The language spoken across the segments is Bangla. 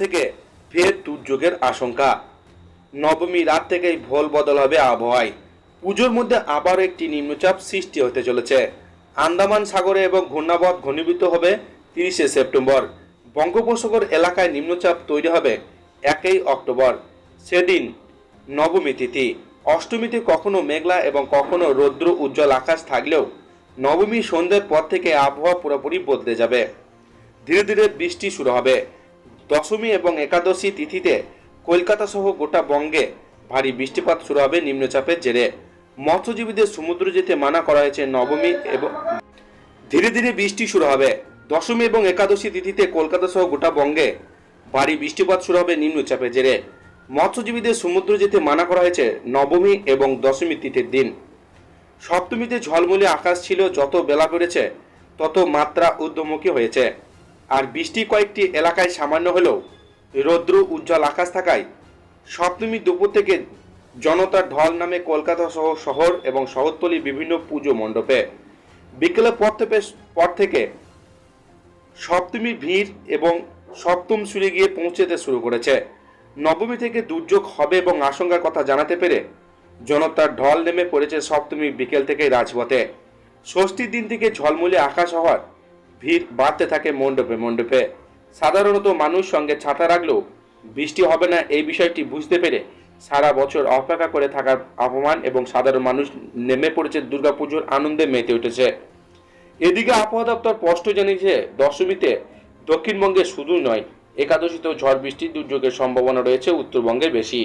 থেকে ফের দুর্যোগের আশঙ্কা। নবমী রাত থেকেই ভোল বদল হবে আবহাওয়ায়। পুজোর মধ্যে আবার একটি নিম্নচাপ সৃষ্টি হতে চলেছে। আন্দামান সাগরে এবং ঘূর্ণাবধ ঘনীভূত হবে তিরিশে সেপ্টেম্বর। বঙ্গোপসাগর এলাকায় নিম্নচাপ তৈরি হবে একই অক্টোবর। সেদিন নবমী তিথি। অষ্টমীতে কখনো মেঘলা এবং কখনো রৌদ্র উজ্জ্বল আকাশ থাকলেও নবমী সন্ধ্যের পর থেকে আবহাওয়া পুরোপুরি বদলে যাবে। ধীরে ধীরে বৃষ্টি শুরু হবে। দশমী এবং একাদশী তিথিতে কলকাতা সহ গোটা বঙ্গে ভারী বৃষ্টিপাত শুরু হবে নিম্নচাপের জেরে। মৎস্যজীবীদের সমুদ্র যেতে মানা করা হয়েছে নবমী এবং ধীরে ধীরে বৃষ্টি শুরু হবে। দশমী এবং একাদশী তিথিতে কলকাতা সহ গোটা বঙ্গে ভারী বৃষ্টিপাত শুরু হবে নিম্নচাপের জেরে। মৎস্যজীবীদের সমুদ্র যেতে মানা করা হয়েছে নবমী এবং দশমী তিথির দিন। সপ্তমীতে ঝলমলে আকাশ ছিল যত বেলা বেড়েছে, তত মাত্রা ঊর্ধ্বমুখী হয়েছে। আর বৃষ্টি কয়েকটি এলাকায় সামান্য হলেও রৌদ্র উজ্জ্বল আকাশ থাকায় সপ্তমী দুপুর থেকে জনতার ঢল নামে কলকাতা সহ শহর এবং শহরতলি বিভিন্ন পুজো মণ্ডপে। বিকেলের পর থেকে পর থেকে সপ্তমীর ভিড় এবং সপ্তম সুরে গিয়ে পৌঁছতে শুরু করেছে। নবমী থেকে দুর্যোগ হবে এবং আশঙ্কার কথা জানাতে পেরে জনতার ঢল নেমে পড়েছে সপ্তমী বিকেল থেকে রাজপথে। ষষ্ঠীর দিন থেকে ঝলমলে আকাশ হওয়ার ভিড় বাড়তে থাকে মণ্ডপে মণ্ডপে। সাধারণত মানুষ সঙ্গে ছাতা রাখলেও বৃষ্টি হবে না এই বিষয়টি বুঝতে পেরে সারা বছর অপেক্ষা করে থাকার অপমান এবং সাধারণ মানুষ নেমে পড়েছে দুর্গাপুজোর আনন্দে মেতে উঠেছে। এদিকে আবহাওয়া দপ্তর স্পষ্ট জানিয়েছে, দশমীতে দক্ষিণবঙ্গে শুধু নয়, একাদশীতেও ঝড় বৃষ্টির দুর্যোগের সম্ভাবনা রয়েছে, উত্তরবঙ্গে বেশি।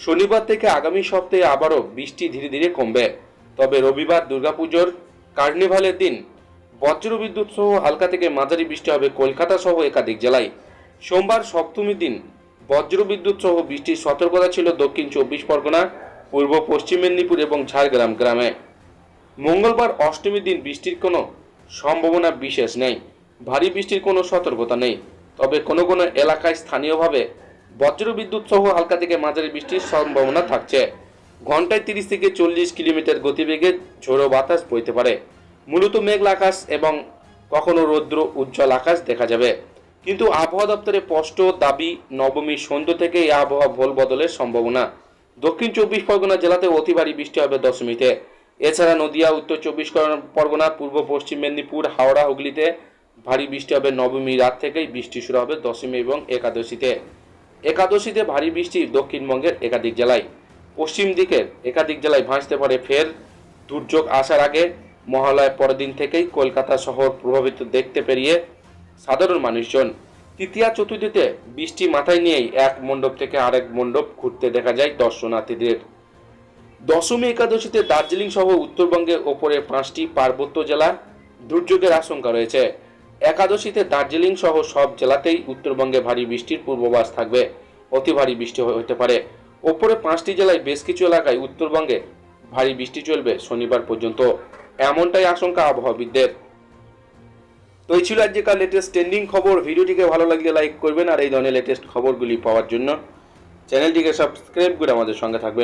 শনিবার থেকে আগামী সপ্তাহে আবারও বৃষ্টি ধীরে ধীরে কমবে। তবে রবিবার দুর্গাপুজোর কার্নিভালের দিন বজ্রবিদ্যুৎ সহ হালকা থেকে মাঝারি বৃষ্টি হবে কলকাতা সহ একাধিক জেলায়। সোমবার সপ্তমীর দিন বজ্রবিদ্যুৎ সহ বৃষ্টির সতর্কতা ছিল দক্ষিণ চব্বিশ পরগনা, পূর্ব পশ্চিম মেদিনীপুর এবং ঝাড়গ্রাম গ্রামে। মঙ্গলবার অষ্টমীর দিন বৃষ্টির কোনো সম্ভাবনা বিশেষ নেই। ভারী বৃষ্টির কোনো সতর্কতা নেই। তবে কোনো কোনো এলাকায় স্থানীয়ভাবে বজ্রবিদ্যুৎ সহ হালকা থেকে মাঝারি বৃষ্টির সম্ভাবনা থাকছে। ঘন্টায় তিরিশ থেকে চল্লিশ কিলোমিটার গতিবেগে ঝোড়ো বাতাস বইতে পারে। মূলত মেঘলা আকাশ এবং কখনো রৌদ্র উজ্জ্বল আকাশ দেখা যাবে। কিন্তু আবহাওয়া দপ্তরের স্পষ্ট দাবি নবমী সন্ধ্যা থেকে এই আবহাওয়া ভোল বদলের সম্ভাবনা। দক্ষিণ চব্বিশ পরগনা জেলাতে অতি ভারী বৃষ্টি হবে দশমীতে। এছাড়া নদিয়া, উত্তর চব্বিশ পরগনা, পূর্ব পশ্চিম মেদিনীপুর, হাওড়া, হুগলিতে ভারী বৃষ্টি হবে নবমী রাত থেকেই বৃষ্টি শুরু হবে দশমী এবং একাদশীতে। একাদশীতে ভারী বৃষ্টি দক্ষিণবঙ্গের একাধিক জেলায়। পশ্চিম দিকের একাধিক জেলায় ভাসতে পারে ফের। দুর্যোগ আসার আগে মহালয়ার পরের দিন থেকেই কলকাতা শহর প্রভাবিত দেখতে পেরিয়ে সাধারণ মানুষজন তৃতীয়া চতুর্থীতে বৃষ্টি মাথায় নিয়েই এক মণ্ডপ থেকে আরেক মণ্ডপ ঘুরতে দেখা যায় দর্শনার্থীদের। দশমী একাদশীতে দার্জিলিং সহ উত্তরবঙ্গের ওপরে পাঁচটি পার্বত্য জেলা দুর্যোগের আশঙ্কা রয়েছে। একাদশীতে দার্জিলিং সহ সব জেলাতেই উত্তরবঙ্গে ভারী বৃষ্টির পূর্বাভাস থাকবে। অতি ভারী বৃষ্টি হতে পারে। ওপরে পাঁচটি জেলায় বেশ কিছু এলাকায় উত্তরবঙ্গে ভারী বৃষ্টি চলবে শনিবার পর্যন্ত। এমনটাই আশঙ্কা আবহাওয়াবিদদের। তো এই ছিল আজকাল লেটেস্ট ট্রেন্ডিং খবর। ভিডিওটিকে ভালো লাগলে লাইক করবেন আর এই ধরনের লেটেস্ট খবরগুলি পাওয়ার জন্য চ্যানেলটিকে সাবস্ক্রাইব করে আমাদের সঙ্গে থাকবেন।